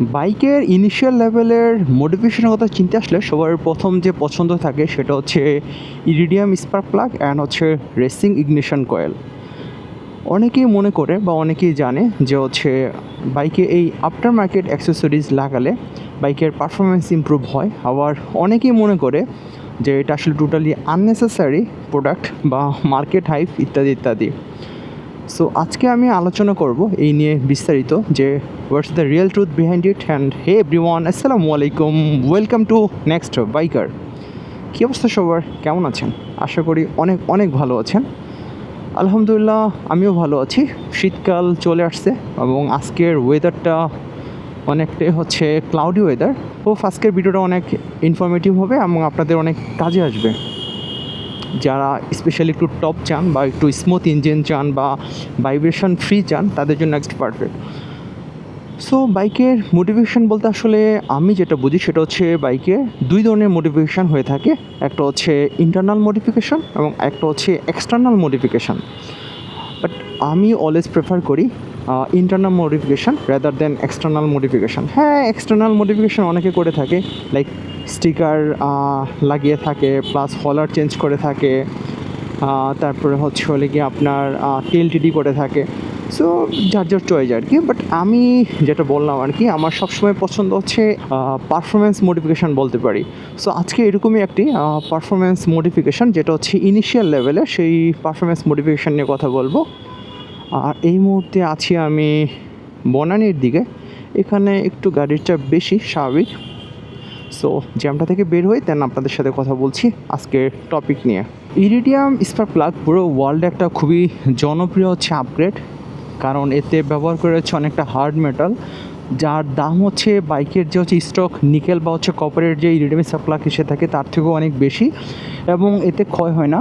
বাইকের ইনিশিয়াল লেভেলের মোটিভেশনের কথা চিন্তা আসলে সবার প্রথম যে পছন্দ থাকে সেটা হচ্ছে ইরিডিয়াম স্পার্ক প্লাগ অ্যান্ড হচ্ছে রেসিং ইগনিশন কয়েল অনেকেই মনে করে বা অনেকেই জানে যে হচ্ছে বাইকে এই আফটার মার্কেট অ্যাক্সেসরিজ লাগালে বাইকের পারফরমেন্স ইমপ্রুভ হয়। আবার অনেকেই মনে করে যে এটা আসলে টোটালি আননেসেসারি প্রোডাক্ট বা মার্কেট হাইপ ইত্যাদি ইত্যাদি। সো আজকে আমি আলোচনা করব এই নিয়ে বিস্তারিত যে what's the real truth behind it and hey everyone আসসালামু আলাইকুম। ওয়েলকাম টু নেক্সট বাইকার কী অবস্থা সবার? কেমন আছেন? আশা করি অনেক অনেক ভালো আছেন। আলহামদুলিল্লাহ, আমিও ভালো আছি। শীতকাল চলে আসছে এবং আজকের ওয়েদারটা অনেকটাই হচ্ছে ক্লাউডি ওয়েদার ও আজকের ভিডিওটা অনেক ইনফরমেটিভ হবে এবং আপনাদের অনেক কাজে আসবে। যারা স্পেশালি একটু টপ চান বা একটু স্মুথ ইঞ্জিন চান বা ভাইব্রেশন ফ্রি চান, তাদের জন্য নেক্সট পারফেক্ট সো বাইকের মোটিভেশন বলতে আসলে আমি যেটা বুঝি সেটা হচ্ছে বাইকে দুই ধরনের মোটিভেশন হয়ে থাকে। একটা হচ্ছে ইন্টারনাল মডিফিকেশন এবং একটা হচ্ছে এক্সটার্নাল মডিফিকেশন বাট আমি অলওয়েজ প্রেফার করি internal modification rather than external modification হ্যাঁ এক্সটার্নাল মডিফিকেশান অনেকে করে থাকে লাইক স্টিকার লাগিয়ে থাকে প্লাস হলার চেঞ্জ করে থাকে তারপরে হচ্ছে হলে কি আপনার টিডি করে থাকে। সো যার যার চয়েস আর কি বাট আমি যেটা বললাম আর কি, আমার সবসময় পছন্দ হচ্ছে পারফরমেন্স মডিফিকেশান বলতে পারি। সো আজকে এরকমই একটি পারফরমেন্স মডিফিকেশান যেটা হচ্ছে ইনিশিয়াল লেভেলে সেই পারফরমেন্স মডিফিকেশান নিয়ে কথা বলব। আর এই মুহূর্তে আছি আমি বনানীর দিকে। এখানে একটু গাড়ির চাপ বেশি, স্বাভাবিক। সো জ্যামটা থেকে বের হই দেন আপনাদের সাথে কথা বলছি আজকের টপিক নিয়ে। ইরিডিয়াম স্পার্ক প্লাগ পুরো ওয়ার্ল্ডে একটা খুবই জনপ্রিয় হচ্ছে আপগ্রেড কারণ এতে ব্যবহার করে হচ্ছে অনেকটা হার্ড মেটাল যার দাম হচ্ছে বাইকের যে হচ্ছে স্টক নিকেল বা হচ্ছে কপারের যে ইরিডিয়াম স্পার্ক প্লাগ এসে থাকে তার থেকেও অনেক বেশি, এবং এতে ক্ষয় হয় না।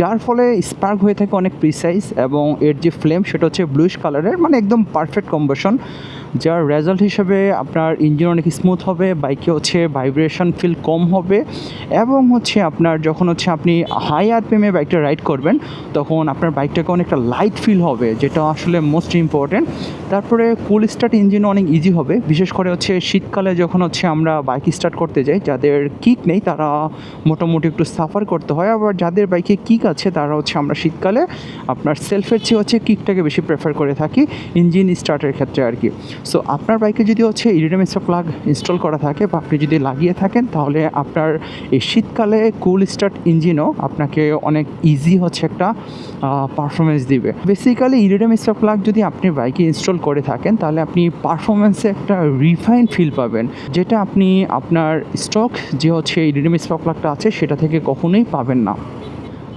যার ফলে স্পার্ক হয়ে থাকে অনেক প্রিসাইজ এবং এর যে ফ্লেম সেটা হচ্ছে ব্লুইশ কালারের মানে একদম পারফেক্ট কম্বেশন যার রেজাল্ট হিসেবে আপনার ইঞ্জিন অনেক স্মুথ হবে বাইকে হচ্ছে ভাইব্রেশন ফিল কম হবে এবং হচ্ছে আপনার যখন হচ্ছে আপনি হাই আরপিএমে বাইকটা রাইড করবেন, তখন আপনার বাইকটাকে অনেকটা লাইট ফিল হবে, যেটা আসলে মোস্ট ইম্পর্টেন্ট তারপরে কুল স্টার্ট ইঞ্জিন অনেক ইজি হবে, বিশেষ করে হচ্ছে শীতকালে যখন হচ্ছে আমরা বাইক স্টার্ট করতে যাই, যাদের কিক নেই তারা মোটামুটি একটু সাফার করতে হয়, আবার যাদের বাইকে কিক আছে তারা হচ্ছে আমরা শীতকালে আপনার সেলফের চেয়ে হচ্ছে কিকটাকে বেশি প্রেফার করে থাকি ইঞ্জিন স্টার্টের ক্ষেত্রে আর কি। সো আপনার বাইকে যদি হচ্ছে ইরিডিয়াম স্টার প্লাগ ইনস্টল করা থাকে বা আপনি যদি লাগিয়ে থাকেন, তাহলে আপনার এই শীতকালে কুল স্টার্ট ইঞ্জিনও আপনাকে অনেক ইজি হচ্ছে একটা পারফরমেন্স দিবে। বেসিক্যালি ইরিডিয়াম স্টার প্লাগ যদি আপনি বাইকে ইনস্টল করে থাকেন, তাহলে আপনি পারফরমেন্সে একটা রিফাইন ফিল পাবেন। যেটা আপনি আপনার স্টক যে হচ্ছে ইরিডিয়াম স্টার প্লাগটা আছে, সেটা থেকে কখনোই পাবেন না।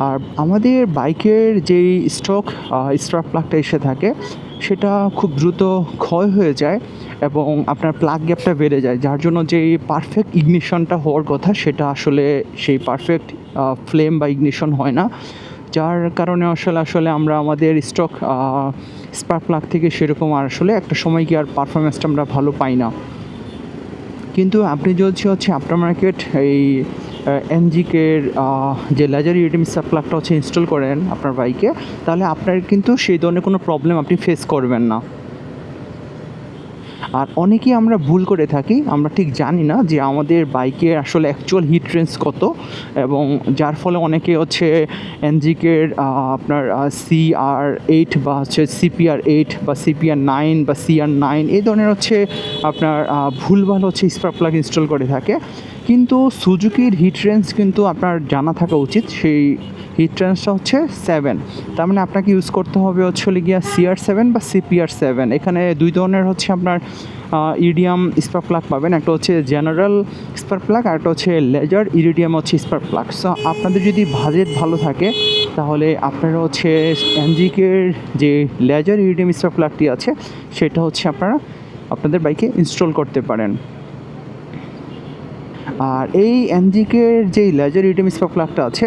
আর আমাদের বাইকের যেই স্টক স্ট্রাক প্লাগটা এসে থাকে সেটা খুব দ্রুত ক্ষয় হয়ে যায় এবং আপনার প্লাগ গ্যাপটা বেড়ে যায়। যার জন্য যে পারফেক্ট ইগনিশনটা হওয়ার কথা, সেটা আসলে সেই পারফেক্ট ফ্লেম বা ইগনিশন হয় না। যার কারণে আসলে আসলে আমরা আমাদের স্টক স্পার্ক প্লাগ থেকে সেরকম আর আসলে একটা সময় কি আর পারফরমেন্সটা আমরা ভালো পাই না। কিন্তু আপনি যদি হচ্ছে আফটার মার্কেট এই এনজিকের যে লেজার ইউটিম প্লাগটা হচ্ছে ইনস্টল করেন আপনার বাইকে তাহলে আপনার কিন্তু সেই ধরনের কোনো প্রবলেম আপনি ফেস করবেন না। আর অনেকেই আমরা ভুল করে থাকি, আমরা ঠিক জানি না যে আমাদের বাইকে আসলে অ্যাকচুয়াল হিট রেঞ্জ কত, এবং যার ফলে অনেকে হচ্ছে এনজিকের আপনার সি আর এইট বা হচ্ছে সিপিআর এইট বা সিপিআর নাইন বা সিআর নাইন এই ধরনের হচ্ছে আপনার ভুলভাল হচ্ছে স্পার্ক প্লাগ ইনস্টল করে থাকে। কিন্তু সুজুকির হিট রেঞ্জ কিন্তু আপনার জানা থাকা উচিত। সেই হিট রেঞ্জটা হচ্ছে সেভেন তার মানে আপনাকে ইউজ করতে হবে হচ্ছে গিয়া সিআর সেভেন বা সিপিআর সেভেন এখানে দুই ধরনের হচ্ছে আপনার ইরিডিয়াম স্পার্ক প্লাগ পাবেন। একটা হচ্ছে জেনারেল স্পার্ক প্লাগ আর একটা হচ্ছে লেজার ইরিডিয়াম হচ্ছে স্পার্ক প্লাগ সো আপনাদের যদি বাজেট ভালো থাকে, তাহলে আপনারা হচ্ছে এনজিকের যে লেজার ইরিডিয়াম স্পার্ক প্লাগটি আছে, সেটা হচ্ছে আপনারা আপনাদের বাইকে ইনস্টল করতে পারেন। আর এই এনজিকের যেই লেজার ইডিএম স্পার্ক প্লাগটা আছে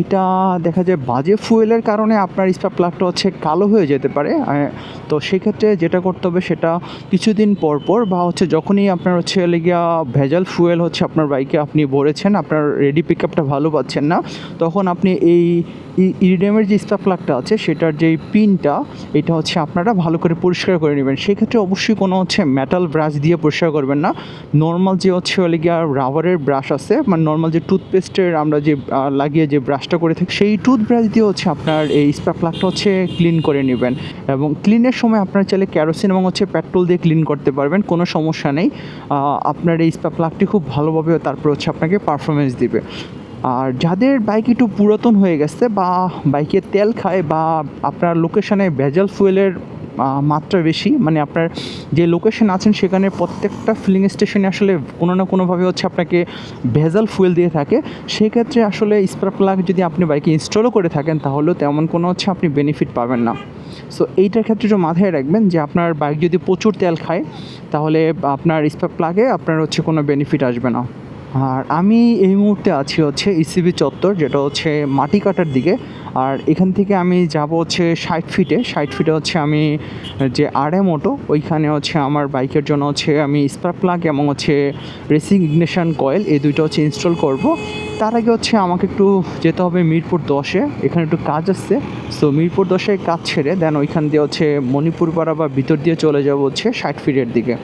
এটা দেখা যায় বাজে ফুয়েলের কারণে আপনার স্পার্ক প্লাগটা হচ্ছে কালো হয়ে যেতে পারে। তো সেক্ষেত্রে যেটা করতে হবে সেটা কিছুদিন পর পর বা হচ্ছে যখনই আপনার হচ্ছে লেগিয়া ভেজাল ফুয়েল হচ্ছে আপনার বাইকে আপনি ভরেছেন, আপনার রেডি পিক আপটা ভালো পাচ্ছেন না, তখন আপনি এই ইরিডিয়ামের যে স্পার্ক প্লাগটা আছে সেটার যেই পিনটা, এটা হচ্ছে আপনারা ভালো করে পরিষ্কার করে নেবেন। সেক্ষেত্রে অবশ্যই কোনো হচ্ছে মেটাল ব্রাশ দিয়ে পরিষ্কার করবেন না। নর্মাল যে হচ্ছে হলে গিয়ে রাবারের ব্রাশ আছে মানে নর্মাল যে টুথপেস্টের আমরা যে লাগিয়ে যে ব্রাশটা করে থাকি, সেই টুথব্রাশ দিয়ে হচ্ছে আপনার এই স্পার্ক প্লাগটা হচ্ছে ক্লিন করে নেবেন। এবং ক্লিনের সময় আপনার চাইলে ক্যারোসিন এবং হচ্ছে পেট্রোল দিয়ে ক্লিন করতে পারবেন, কোনো সমস্যা নেই। আপনার এই স্পার্ক প্লাগটি খুব ভালোভাবে তারপর হচ্ছে আপনাকে পারফরমেন্স দিবে। আর যাদের বাইক একটু পুরাতন হয়ে গেছে বা বাইকে তেল খায় বা আপনার লোকেশনে ভেজাল ফুয়েলের মাত্রা বেশি। মানে আপনার যে লোকেশন আছেন সেখানে প্রত্যেকটা ফিলিং স্টেশনে আসলে কোনো না কোনোভাবে হচ্ছে আপনাকে ভেজাল ফুয়েল দিয়ে থাকে। সেক্ষেত্রে আসলে স্পার প্লাগ যদি আপনি বাইকে ইনস্টলও করে থাকেন, তাহলেও তেমন কোনো হচ্ছে আপনি বেনিফিট পাবেন না। সো এইটার ক্ষেত্রে একটু মাথায় রাখবেন যে আপনার বাইক যদি প্রচুর তেল খায়, তাহলে আপনার স্পার প্লাগে আপনার হচ্ছে কোনো বেনিফিট আসবে না। আর আমি এই মুহূর্তে আছি হচ্ছে ইসিবি চত্বর, যেটা হচ্ছে মাটি কাটার দিকে। আর এখান থেকে আমি যাব হচ্ছে ষাট ফিটে ষাট ফিটে হচ্ছে আমি যে আর এম অটো ওইখানে হচ্ছে আমার বাইকের জন্য হচ্ছে আমি স্পার্ক প্লাগ এবং হচ্ছে রেসিং ইগনিশন কয়েল এই দুইটা হচ্ছে ইনস্টল করব। তার আগে হচ্ছে আমাকে একটু যেতে হবে মিরপুর দশে। এখানে একটু কাজ আসছে সো মিরপুর দশে কাজ ছেড়ে দেন ওইখান দিয়ে হচ্ছে মণিপুর পাড়া বা ভিতর দিয়ে চলে যাব হচ্ছে ষাট ফিটের দিকে।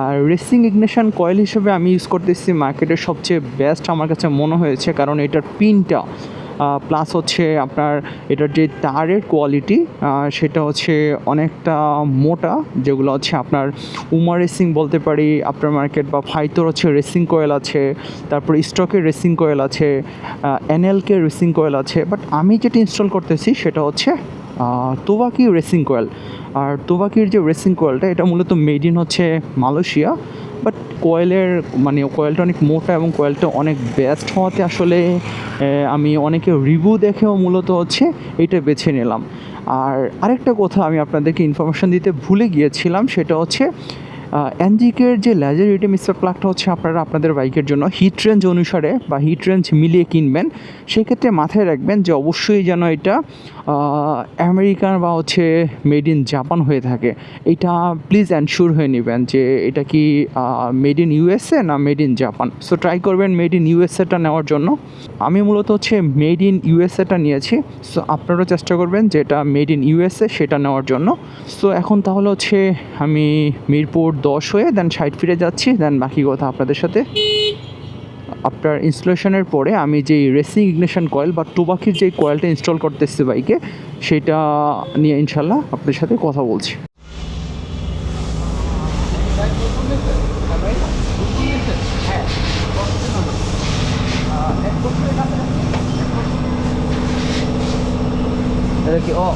আর রেসিং ইগনিশন কয়েল হিসেবে আমি ইউজ করতেছি। মার্কেটের সবচেয়ে বেস্ট আমার কাছে মনে হয়েছে, কারণ এটার পিনটা প্লাস হচ্ছে আপনার এটার যে তারের কোয়ালিটি সেটা হচ্ছে অনেকটা মোটা, যেগুলো হচ্ছে আপনার উমা রেসিং বলতে পারি আপনার মার্কেট বা ফাইতোর হচ্ছে রেসিং কয়েল আছে, তারপর স্টকের রেসিং কয়েল আছে এনএলকে রেসিং কয়েল আছে বাট আমি যেটা ইনস্টল করতেছি সেটা হচ্ছে তোবাকি রেসিং কোয়েল আর তোবাকির যে রেসিং কোয়েলটা এটা মূলত মেড ইন হচ্ছে মালয়েশিয়া। বাট কয়েলের মানে কয়েলটা অনেক মোটা এবং কয়েলটা অনেক বেস্ট হওয়াতে আসলে আমি অনেকে রিভিউ দেখেও মূলত হচ্ছে এটা বেছে নিলাম। আর আরেকটা কথা আমি আপনাদেরকে ইনফরমেশান দিতে ভুলে গিয়েছিলাম, সেটা হচ্ছে এনজিকের যে লেজার ইউটি মিস্টার প্লাগটা হচ্ছে আপনারা আপনাদের বাইকের জন্য হিট রেঞ্জ অনুসারে বা হিট রেঞ্জ মিলিয়ে কিনবেন, সেক্ষেত্রে মাথায় রাখবেন যে অবশ্যই যেন এটা আমেরিকান বা হচ্ছে মেড ইন জাপান হয়ে থাকে। এটা প্লিজ অ্যানশিওর হয়ে নেবেন যে এটা কি মেড ইন ইউএসএ না made in Japan so try করবেন মেড ইন ইউএসএটা নেওয়ার জন্য। আমি মূলত হচ্ছে মেড ইন ইউএসএটা নিয়েছি। সো আপনারাও চেষ্টা করবেন যে এটা মেড ইন ইউএসএ সেটা নেওয়ার জন্য। সো এখন তাহলে হচ্ছে আমি মিরপুর দশ হয়ে দেন সাইড ফিরে যাচ্ছি দেন বাকি কথা আপনাদের সাথে। আপনার ইনস্টলেশনের পরে আমি যেই রেসিং ইগনিশন কয়েল বা টোবাকির যেই কয়েলটা ইনস্টল করতেছি বাইকে, সেটা নিয়ে ইনশাল্লাহ আপনাদের সাথে কথা বলছি। ও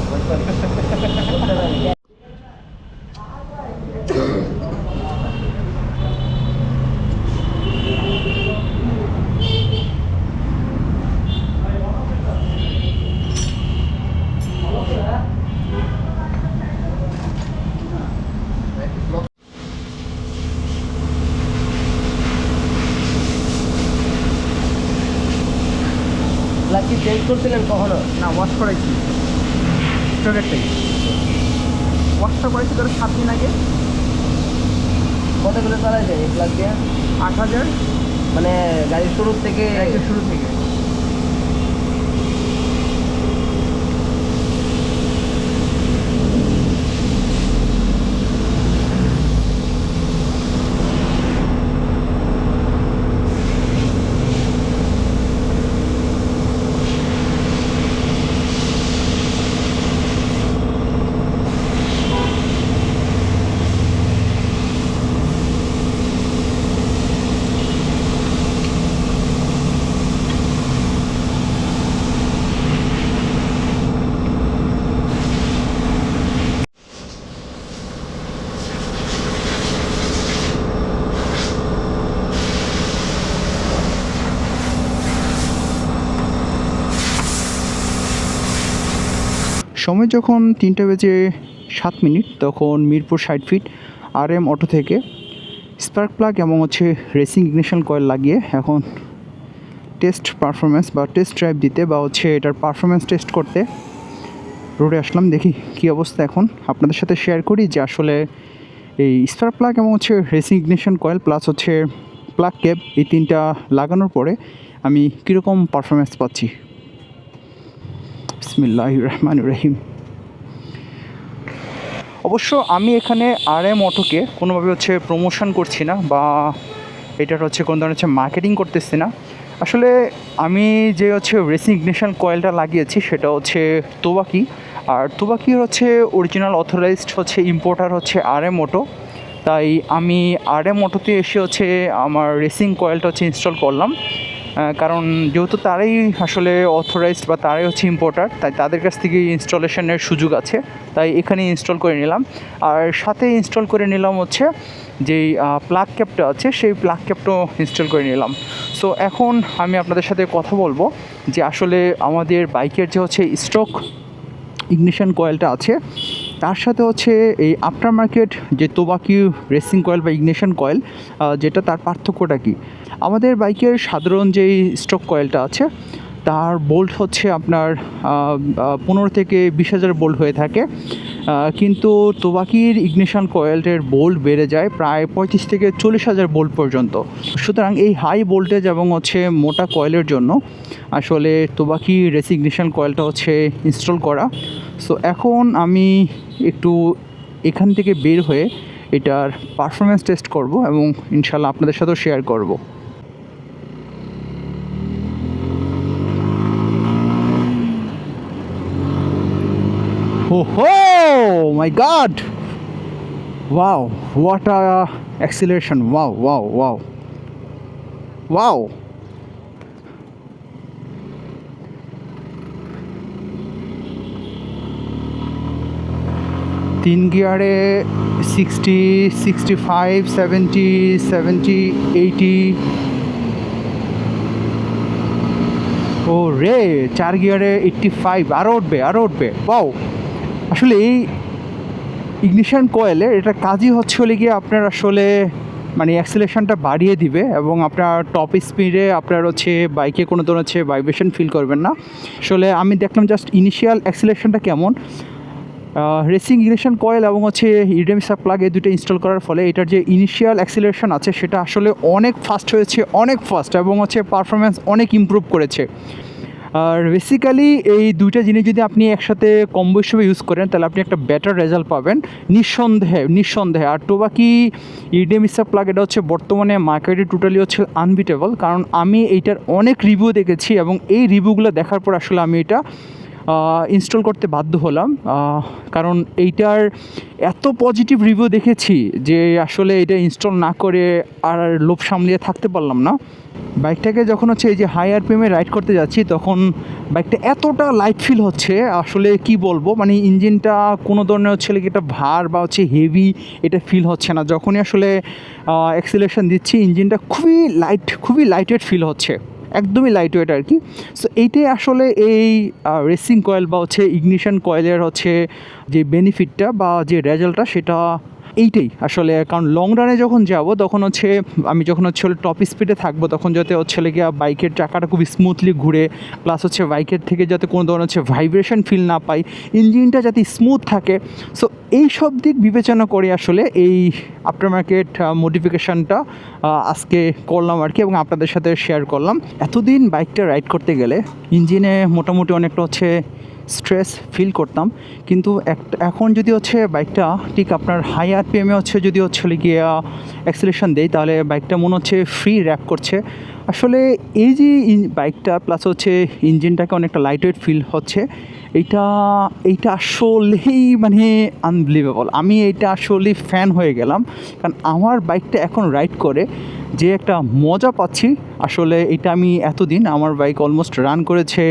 লাকি চেঞ্জ করছিলেন কখনো? না ওয়াশ করাইছি। স্টোরেজটাই ওয়াশটা করেছি ধরো সাত দিন আগে। কতগুলো যায়? এক লাখ দিয়ে? আট হাজার। মানে গাড়ির শুরু থেকে শুরু থেকে। সময় যখন তিনটে বেজে সাত মিনিট, তখন মিরপুর ষাট ফিট আর এম অটো থেকে স্পার্ক প্লাগ এবং হচ্ছে রেসিং ইগনিশন কয়েল লাগিয়ে এখন টেস্ট পারফরমেন্স বা টেস্ট ড্রাইভ দিতে বা হচ্ছে এটার পারফরমেন্স টেস্ট করতে রোডে আসলাম। দেখি কী অবস্থা এখন। আপনাদের সাথে শেয়ার করি যে আসলে এই স্পার প্লাগ এবং হচ্ছে রেসিং ইগনিশন কয়েল প্লাস হচ্ছে প্লাগ ক্যাব এই তিনটা লাগানোর পরে আমি কীরকম পারফরমেন্স পাচ্ছি। বিসমিল্লাহ রহমান রহিম অবশ্য আমি এখানে আর এম অটোকে কোনোভাবে হচ্ছে প্রমোশন করছি না বা এটার হচ্ছে কোনো ধরনের হচ্ছে মার্কেটিং করতেছি না। আসলে আমি যে হচ্ছে রেসিং ইগনিশন কয়েলটা লাগিয়েছি সেটা হচ্ছে তোবাকি আর তোবাকির হচ্ছে অরিজিনাল অথরাইজড হচ্ছে ইম্পোর্টার হচ্ছে আর এম অটো তাই আমি আর এম অটোতে এসে হচ্ছে আমার রেসিং কয়েলটা হচ্ছে ইনস্টল করলাম। কারণ যেহেতু তারাই আসলে অথরাইজড বা তারাই হচ্ছে ইম্পোর্টার তাই তাদের কাছ থেকে ইনস্টলেশনের সুযোগ আছে। তাই এখানে ইনস্টল করে নিলাম। আর সাথে ইনস্টল করে নিলাম হচ্ছে যেই প্লাগ ক্যাপটা আছে, সেই প্লাগ ক্যাপটাও ইনস্টল করে নিলাম। সো এখন আমি আপনাদের সাথে কথা বলব যে আসলে আমাদের বাইকের যে হচ্ছে স্টক ইগনিশন কয়েলটা আছে তার সাথে হচ্ছে এই আফটার মার্কেট যে তোবাকি রেসিং কয়েল বা ইগনিশন কয়েল যেটা তার পার্থক্যটা কি? আমাদের বাইকের সাধারণ যেই স্টক কয়েলটা আছে, তার বোল্ট হচ্ছে আপনার পনেরো থেকে বিশ হাজার বোল্ট হয়ে থাকে। কিন্তু তোবাকির ইগনিশন কয়েলের বোল্ট বেড়ে যায় প্রায় পঁয়ত্রিশ থেকে চল্লিশ হাজার বোল্ট পর্যন্ত। সুতরাং এই হাই ভোল্টেজ এবং হচ্ছে মোটা কয়েলের জন্য আসলে তোবাকি রেসিগনেশন কয়েলটা হচ্ছে ইনস্টল করা। সো এখন আমি একটু এখান থেকে বের হয়ে এটার পারফরমেন্স টেস্ট করব এবং ইনশাল্লাহ আপনাদের সাথেও শেয়ার করব Oh, my God! Wow, what a acceleration! Wow, wow wow Wow! তিন গিয়ারে sixty sixty five seventy seventy eighty ও রে, চার গিয়ারে এইট্টি ফাইভ আরও উঠবে আরও উঠবে। বাও আসলে এই ইগনিশন কয়েলের এটা কাজই হচ্ছে হলে গিয়ে আপনার আসলে মানে অ্যাক্সিলেশনটা বাড়িয়ে দিবে এবং আপনার টপ স্পিডে আপনার হচ্ছে বাইকে কোনো ধরনের হচ্ছে ভাইব্রেশন ফিল করবেন না। আসলে আমি দেখলাম জাস্ট ইনিশিয়াল অ্যাক্সিলেশনটা কেমন? রেসিং ইলেকশন কয়েল এবং হচ্ছে ইডেমিসার প্লাগ এই দুটো ইনস্টল করার ফলে এটার যে ইনিশিয়াল অ্যাক্সিলেশন আছে, সেটা আসলে অনেক ফাস্ট হয়েছে, অনেক ফাস্ট এবং হচ্ছে পারফরমেন্স অনেক ইমপ্রুভ করেছে। আর বেসিক্যালি এই দুইটা জিনিস যদি আপনি একসাথে কম্বো হিসেবে ইউজ করেন, তাহলে আপনি একটা বেটার রেজাল্ট পাবেন। নিঃসন্দেহে নিঃসন্দেহে। আর টোবাকি ইডেমিসা প্লাগ এটা হচ্ছে বর্তমানে মার্কেটে টোটালি হচ্ছে আনবিটেবল কারণ আমি এইটার অনেক রিভিউ দেখেছি এবং এই রিভিউগুলো দেখার পর আসলে আমি এটা ইনস্টল করতে বাধ্য হলাম। কারণ এইটার এত পজিটিভ রিভিউ দেখেছি যে আসলে এটা ইনস্টল না করে আর লোভ সামলিয়ে থাকতে পারলাম না। বাইকটাকে যখন হচ্ছে এই যে হাই আরপিএমে রাইড করতে যাচ্ছি, তখন বাইকটা এতটা লাইট ফিল হচ্ছে, আসলে কি বলব? মানে ইঞ্জিনটা কোনো ধরনের হচ্ছে এটা ভার বা হচ্ছে হেভি এটা ফিল হচ্ছে না। যখনই আসলে অ্যাক্সিলেশন দিচ্ছি, ইঞ্জিনটা খুবই লাইট খুবই লাইটেড ফিল হচ্ছে। একদমই লাইট ওয়েট আর কি। সো এইটাই আসলে এই রেসিং কয়েল বা হচ্ছে ইগনিশন কয়েলের হচ্ছে যে বেনিফিটটা বা যে রেজাল্টটা সেটা এইটাই আসলে, কারণ লং রানে যখন যাব, তখন হচ্ছে আমি যখন হচ্ছে টপ স্পিডে থাকব, তখন যাতে হচ্ছে গিয়ে বাইকের চাকাটা খুব স্মুথলি ঘুরে প্লাস হচ্ছে বাইকের থেকে যাতে কোনো ধরনের হচ্ছে ভাইব্রেশন ফিল না পাই ইঞ্জিনটা যাতে স্মুথ থাকে। সো এই সব দিক বিবেচনা করে আসলে এই আফটার মার্কেট মডিফিকেশানটা আজকে করলাম আর কি এবং আপনাদের সাথে শেয়ার করলাম। এতদিন বাইকটা রাইড করতে গেলে ইঞ্জিনে মোটামুটি অনেকটা হচ্ছে স্ট্রেস ফিল করতাম। কিন্তু এখন যদি হচ্ছে বাইকটা ঠিক আপনার হাই আর আরপিএমে হচ্ছে যদি হচ্ছে গিয়ে অ্যাক্সিলেশন দেয় তাহলে বাইকটা মনে হচ্ছে ফ্রি র্যাপ করছে। আসলে এই যে বাইকটা প্লাস হচ্ছে ইঞ্জিনটাকে অনেকটা লাইট ওয়েট ফিল হচ্ছে, এইটা এইটা আসলেই মানে আনবিলিভেবল আমি এইটা আসলে ফ্যান হয়ে গেলাম। কারণ আমার বাইকটা এখন রাইড করে যে একটা মজা পাচ্ছি, আসলে এটা আমি এতদিন আমার বাইক অলমোস্ট রান করেছে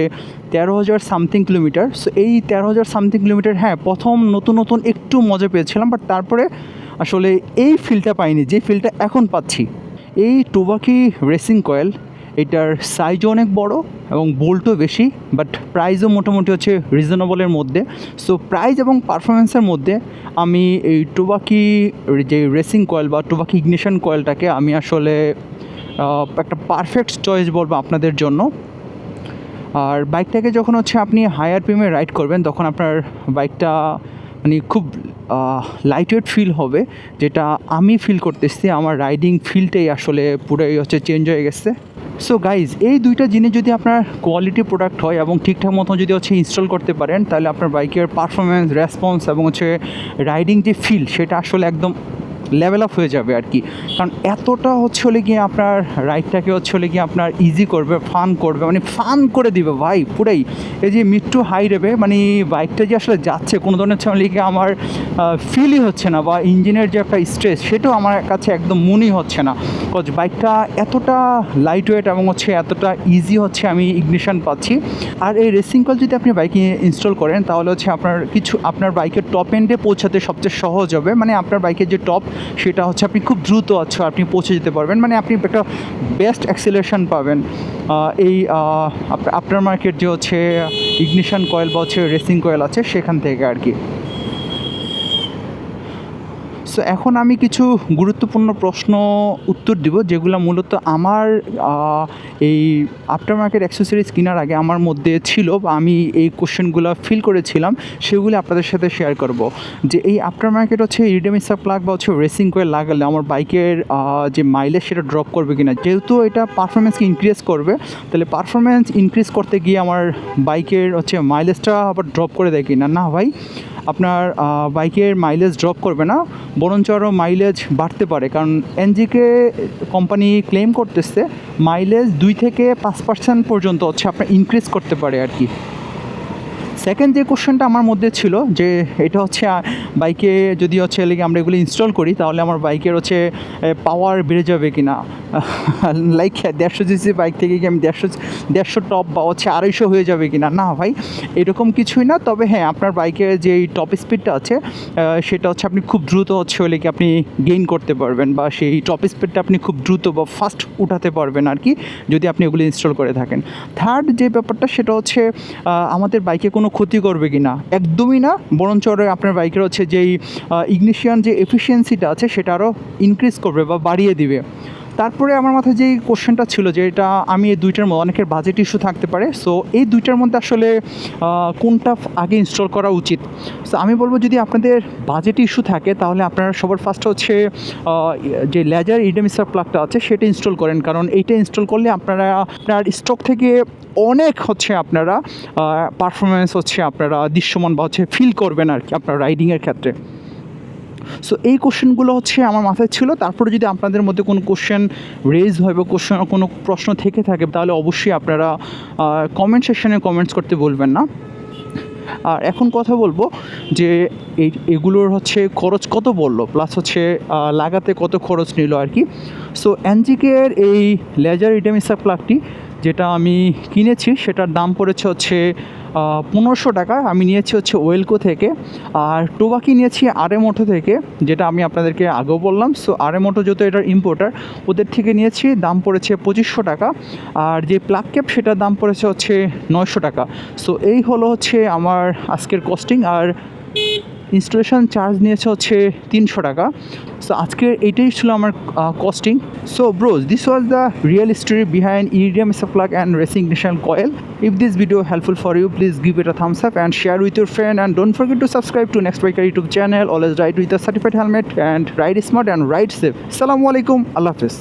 তেরো হাজার সামথিং কিলোমিটার সো এই তেরো হাজার সামথিং কিলোমিটার হ্যাঁ প্রথম নতুন নতুন একটু মজা পেয়েছিলাম বাট তারপরে আসলে এই ফিলটা পাইনি, যে ফিলটা এখন পাচ্ছি। এই টোবাকি রেসিং কয়েল এটার সাইজও অনেক বড় এবং বোল্টও বেশি বাট প্রাইসও মোটামুটি হচ্ছে রিজনেবলের মধ্যে। সো প্রাইস এবং পারফরমেন্সের মধ্যে আমি এই টোবাকি যে রেসিং কয়েল বা টোবাকি ইগনিশন কয়েলটাকে আমি আসলে একটা পারফেক্ট চয়েস বলব আপনাদের জন্য। আর বাইকটাকে যখন হচ্ছে আপনি হায়ার পিমে রাইড করবেন, তখন আপনার বাইকটা মানে খুব লাইট ওয়েট ফিল হবে, যেটা আমি ফিল করতেছি, আমার রাইডিং ফিলটাই আসলে পুরোই হচ্ছে চেঞ্জ হয়ে গেছে। সো গাইজ এই দুইটা জিনিস যদি আপনার কোয়ালিটি প্রোডাক্ট হয় এবং ঠিকঠাক মতো যদি হচ্ছে ইনস্টল করতে পারেন, তাহলে আপনার বাইকের পারফরমেন্স রেসপন্স এবং হচ্ছে রাইডিং যে ফিল সেটা আসলে একদম লেভেল আপ হয়ে যাবে আর কি কারণ এতটা হচ্ছে হলে গিয়ে আপনার রাইডটাকে হচ্ছে হলে গিয়ে আপনার ইজি করবে ফান করবে মানে ফান করে দিবে, ভাই, পুরাই। এই যে মিট্টু হাই রেবে মানে বাইকটা যে আসলে যাচ্ছে, কোনো ধরনের হচ্ছে গিয়ে আমার ফিলই হচ্ছে না বা ইঞ্জিনের যে একটা স্ট্রেস সেটাও আমার কাছে একদম মনেই হচ্ছে না। কজ বাইকটা এতটা লাইট ওয়েট এবং হচ্ছে এতটা ইজি হচ্ছে আমি ইগনিশন পাচ্ছি। আর এই রেসিং কল যদি আপনি বাইকে ইনস্টল করেন, তাহলে হচ্ছে আপনার কিছু, আপনার বাইকের টপ এন্ডে পৌঁছাতে সবচেয়ে সহজ হবে। মানে আপনার বাইকের যে টপ সেটা হচ্ছে আপনি খুব দ্রুত হচ্ছে আপনি পৌঁছে যেতে পারবেন। মানে আপনি একটা বেস্ট অ্যাক্সিলেশন পাবেন। এই আপ- আপনার মার্কেট যে হচ্ছে ইগনিশন কয়েল বা হচ্ছে রেসিং কয়েল আছে, সেখান থেকে আর কি। সো এখন আমি কিছু গুরুত্বপূর্ণ প্রশ্ন উত্তর দিব, যেগুলো মূলত আমার এই আফটার মার্কেট অ্যাক্সেসরিজ কেনার আগে আমার মধ্যে ছিল বা আমি এই কোশ্চেনগুলো ফিল করেছিলাম, সেগুলি আপনাদের সাথে শেয়ার করব। যে এই আফটার মার্কেট হচ্ছে ইরিডেমিসা প্লাগ বা হচ্ছে রেসিং করে লাগালে আমার বাইকের যে মাইলেজ সেটা ড্রপ করবে কিনা। যেহেতু এটা পারফরমেন্সকে ইনক্রিজ করবে, তাহলে পারফরমেন্স ইনক্রিজ করতে গিয়ে আমার বাইকের হচ্ছে মাইলেজটা আবার ড্রপ করে দেয় কিনা। না ভাই আপনার বাইকের মাইলেজ ড্রপ করবে না, বরঞ্চ আরও মাইলেজ বাড়তে পারে। কারণ এনজিকে কোম্পানি ক্লেম করতেছে মাইলেজ দুই থেকে পাঁচ পার্সেন্ট পর্যন্ত হচ্ছে আপনার ইনক্রিজ করতে পারে আর কি। সেকেন্ড যে কোশ্চেনটা আমার মধ্যে ছিল, যে এটা হচ্ছে বাইকে যদি হচ্ছে লেগে আমরা এগুলো ইনস্টল করি, তাহলে আমার বাইকের হচ্ছে পাওয়ার বেড়ে যাবে কি না লাইক দেড়শো জিসি বাইক থেকে কি আমি দেড়শো দেড়শো টপ বা হচ্ছে আড়াইশো হয়ে যাবে কি না না ভাই, এরকম কিছুই না। তবে হ্যাঁ আপনার বাইকের যে টপ স্পিডটা আছে সেটা হচ্ছে আপনি খুব দ্রুত হচ্ছে হলে কি আপনি গেইন করতে পারবেন বা সেই টপ স্পিডটা আপনি খুব দ্রুত বা ফাস্ট উঠাতে পারবেন আর কি, যদি আপনি এগুলো ইনস্টল করে থাকেন। থার্ড যে ব্যাপারটা, সেটা হচ্ছে আমাদের বাইকে কোনো ক্ষতি করবে কি না একদমই না। বরঞ্চ আপনার বাইকের হচ্ছে যেই ইগনিশিয়ান যে এফিসিয়েন্সিটা আছে সেটা আরও ইনক্রিজ করবে বা বাড়িয়ে দিবে। তারপরে আমার মাথায় যেই কোশ্চেনটা ছিল যে এটা আমি এই দুইটার মধ্যে, অনেকের বাজেট ইস্যু থাকতে পারে। সো এই দুইটার মধ্যে আসলে কোনটা আগে ইনস্টল করা উচিত? সো আমি বলব যদি আপনাদের বাজেট ইস্যু থাকে, তাহলে আপনারা সবার ফার্স্ট হচ্ছে যে লেজার ইডেমিসার প্লাগটা আছে, সেটা ইনস্টল করেন। কারণ এইটা ইনস্টল করলে আপনারা, আপনার স্টক থেকে অনেক হচ্ছে আপনারা পারফরমেন্স হচ্ছে আপনারা দৃশ্যমান বা হচ্ছে ফিল করবেন আর কি আপনার রাইডিংয়ের ক্ষেত্রে। সো এই কোশ্চেনগুলো হচ্ছে আমার মাথায় ছিল। তারপরে যদি আপনাদের মধ্যে কোনো কোশ্চেন রেজ হয় বা কোশ্চেন কোনো প্রশ্ন থেকে থাকে, তাহলে অবশ্যই আপনারা কমেন্ট সেকশনে কমেন্টস করতে বলবেন না। আর এখন কথা বলব যে এই, এগুলোর হচ্ছে খরচ কত বলল প্লাস হচ্ছে লাগাতে কত খরচ নিল আর কি। সো এনজিকের এই লেজার ইডেমিসা প্লাগটি যেটা আমি কিনেছি, সেটার দাম পড়েছে হচ্ছে পনেরোশো টাকা আমি নিয়েছি হচ্ছে ওয়েলকো থেকে, আর টোবাকি নিয়েছি আরেমোটো থেকে, যেটা আমি আপনাদেরকে আগেও বললাম। সো আরেমোটো যেহেতু এটার ইম্পোর্টার ওদের থেকে নিয়েছি, দাম পড়েছে পঁচিশশো টাকা, আর যে প্লাক ক্যাপ সেটার দাম পড়েছে হচ্ছে নয়শো টাকা। সো এই হলো হচ্ছে আমার আজকের কস্টিং আর ইনস্টলেশন চার্জ নিয়েছে হচ্ছে তিনশো টাকা। সো আজকের এইটাই ছিল আমার costing so bros this was the real story behind iridium plug and racing ignition coil if this video helpful for you please give it a thumbs up and share with your friend and don't forget to subscribe to next biker YouTube channel always ride with a certified helmet and ride smart and ride safe সালামু আলাইকুম আল্লাহ হাফিজ